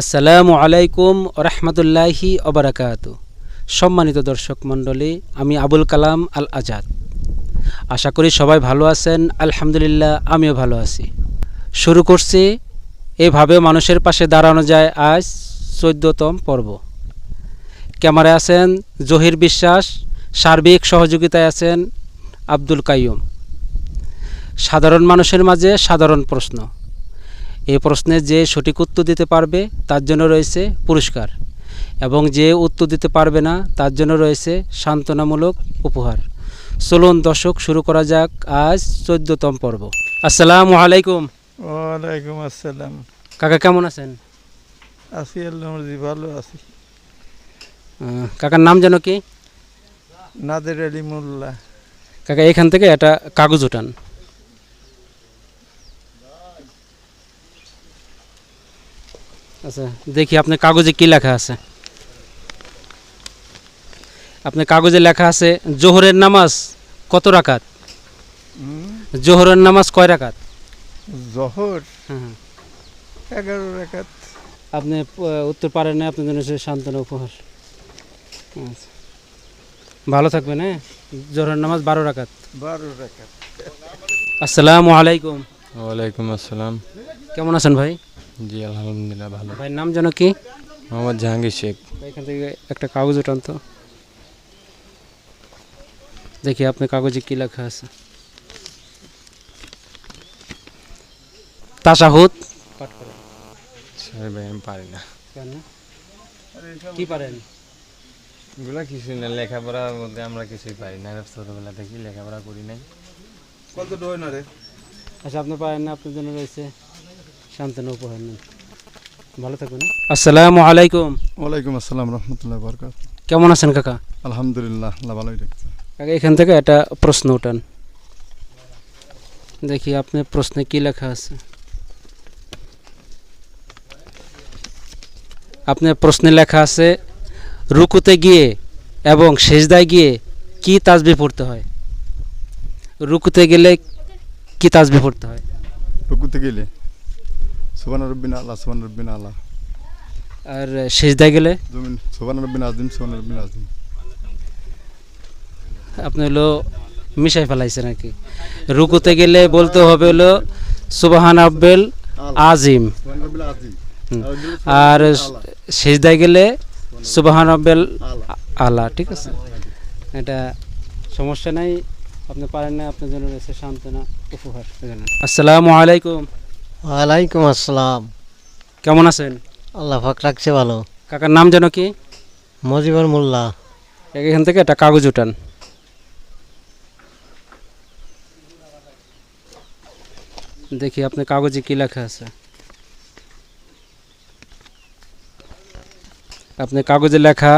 আসসালামু আলাইকুম রহমতুল্লাহি অবরাকাত সম্মানিত দর্শক মণ্ডলী, আমি আবুল কালাম আল আজাদ আশা করি সবাই ভালো আছেন, আলহামদুলিল্লাহ আমিও ভালো আছি। শুরু করছি, এভাবে মানুষের পাশে দাঁড়ানো যায় আজ চোদ্দতম পর্ব। ক্যামেরায় আছেন জহির বিশ্বাস, সার্বিক সহযোগিতায় আছেন আব্দুল কাইয়ুম। সাধারণ মানুষের মাঝে সাধারণ প্রশ্ন। এই প্রশ্নের যে সঠিক উত্তর দিতে পারবে তার জন্য রয়েছে পুরস্কার। এবং যে উত্তর দিতে পারবে না তার জন্য রয়েছে সান্ত্বনামূলক উপহার। চলুন দর্শক শুরু করা যাক আজ চোদ্দতম পর্ব। আসসালামু আলাইকুম। ওয়ালাইকুম আসসালাম। কাকা কেমন আছেন? আছি আল্লাহ মর্জি ভালো আছি। কাকার নাম যেন কি? নাদের আলী মোল্লা। কাকা এখান থেকে একটা কাগজ উঠান। আচ্ছা দেখি আপনার কাগজে কি লেখা আছে। আপনার কাগজে লেখা আছে জোহরের নামাজ কত রাকাত? জোহরের নামাজ কয় রাকাত? জহর? হ্যাঁ হ্যাঁ। এগারো রেখাত আপনি উত্তর পারেন না আপনার জন্য সে সান্ত্বনা উপহার। আচ্ছা। ভালো থাকবেন হ্যাঁ? জোহরের নামাজ বারো রাকাত। বারো রেখাত আসসালামু আলাইকুম। ওয়ালাইকুম আসসালাম। কেমন আছেন ভাই? জি আলহামদুলিল্লাহ ভালো। ভাইয়ের নাম যেন কি? মোহাম্মদ জাহাঙ্গীর শেখ। এখান থেকে একটা কাগজ উঠান তো। দেখি আপনার কাগজে কি লেখা আছে। তাসাহুদ পাঠ করেন। সরি ভাই আমি পারি না। কেন? কি পারেন? এগুলো কিছুই না লেখাপড়ার মধ্যে আমরা কিছুই পারি না। ছোটোবেলা থেকে লেখাপড়া করি নাই। কত ডয় না রে? আচ্ছা আপনি পারেন না আপনার জন্য রয়েছে। শান্তনু উপহার নেন। ভালো থাকুন আসসালামু আলাইকুম। ওয়ালাইকুম আসসালাম রহমতুল্লাহ বরকাত কেমন আছেন কাকা? আলহামদুলিল্লাহ আল্লাহ ভালোই রাখছে কাকা এখান থেকে একটা প্রশ্ন উঠান। দেখি আপনার প্রশ্নে কি লেখা আছে? আপনার প্রশ্নে লেখা আছে রুকুতে গিয়ে এবং সেজদায় গিয়ে কি তাজবি পড়তে হয়? রুকুতে গেলে কি তাজবি পড়তে হয়? রুকুতে গেলে? সুবান রব্বিন আল্লাহ সুবান রব্বিন আল্লাহ আর সেজদায় গেলে? জমিন সুবান রব্বিন আজিম সুবান রব্বিন আজিম আপনি হলো মিশাই ফেলাইছে নাকি? রুকুতে গেলে বলতে হবে হলো সুবাহান আব্বেল আজিম। আর সেজদায় গেলে সুবাহান আব্বেল আলা ঠিক আছে? এটা সমস্যা নাই। আপনি পারেন না আপনার জন্য রয়েছে সান্ত্বনা উপহার। আসসালামু আলাইকুম। ওয়ালাইকুম আসসালাম। কেমন আছেন? আল্লাহ পাক রাখছে ভালো। কাকার নাম যেন কি? মজিবর মোল্লা। এখান থেকে একটা কাগজ উঠান। দেখি আপনার কাগজে কি লেখা আছে। আপনার কাগজে লেখা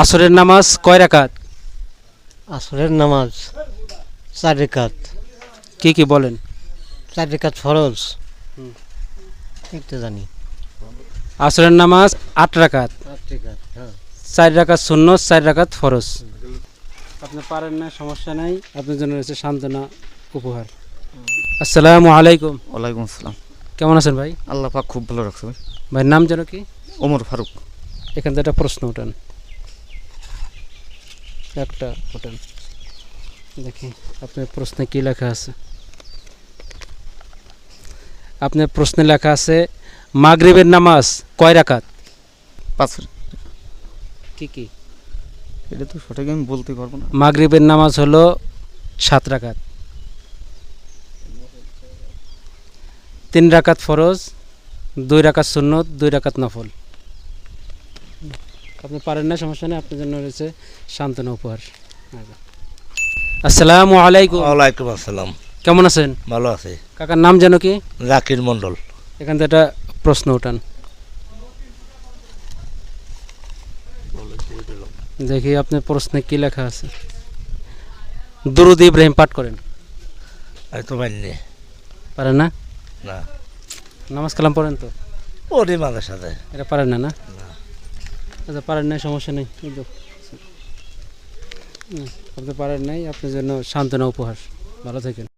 আসরের নামাজ কয় রাকাত? আসরের নামাজ চার রেখাত কি কি বলেন? চার রেখাত ফরজ। একটু জানি। আসরের নামাজ আট রাকাত। হ্যাঁ। চার রাকাত শূন্য চার রাকাত ফরজ। আপনি পারেন না সমস্যা নাই। আপনার জন্য রয়েছে সান্ত্বনা উপহার। আসসালামু আলাইকুম। ওয়ালাইকুম আসসালাম। কেমন আছেন ভাই? আল্লাহ পাক খুব ভালো রাখছে ভাই। ভাইয়ের নাম যেন কি? ওমর ফারুক। এখান থেকে একটা প্রশ্ন উঠান। একটা উঠান। দেখি আপনার প্রশ্নে কি লেখা আছে? আপনার প্রশ্নে লেখা আছে মাগরিবের নামাজ কয় রাকাত? পাঁচ কি কি? এটা তো সঠিক আমি বলতে পারব না। মাগরিবের নামাজ হলো সাত রাকাত। তিন রাকাত ফরজ দুই রাকাত সুন্নত দুই রাকাত নফল। আপনি পারেন না সমস্যা নেই আপনার জন্য রয়েছে সান্ত্বনা উপহার। আসসালামু আলাইকুম। ওয়ালাইকুম আসসালাম। কেমন আছেন? ভালো আছে। কাকার নাম যেন কি? জাকির মন্ডল এখান থেকে একটা প্রশ্ন উঠান। দেখি আপনার প্রশ্নে কি লেখা আছে। দুরুদ ইব্রাহিম পাঠ করেন। আমি তো পারেন না? না। নামাজ কালাম পড়েন তো? ওরই মাঝে সাথে এটা পারেন না না? আচ্ছা পারেন নাই সমস্যা নেই। এই তো। হুম, আপনি পারেন নাই আপনার জন্য সান্ত্বনা উপহার ভালো থাকেন।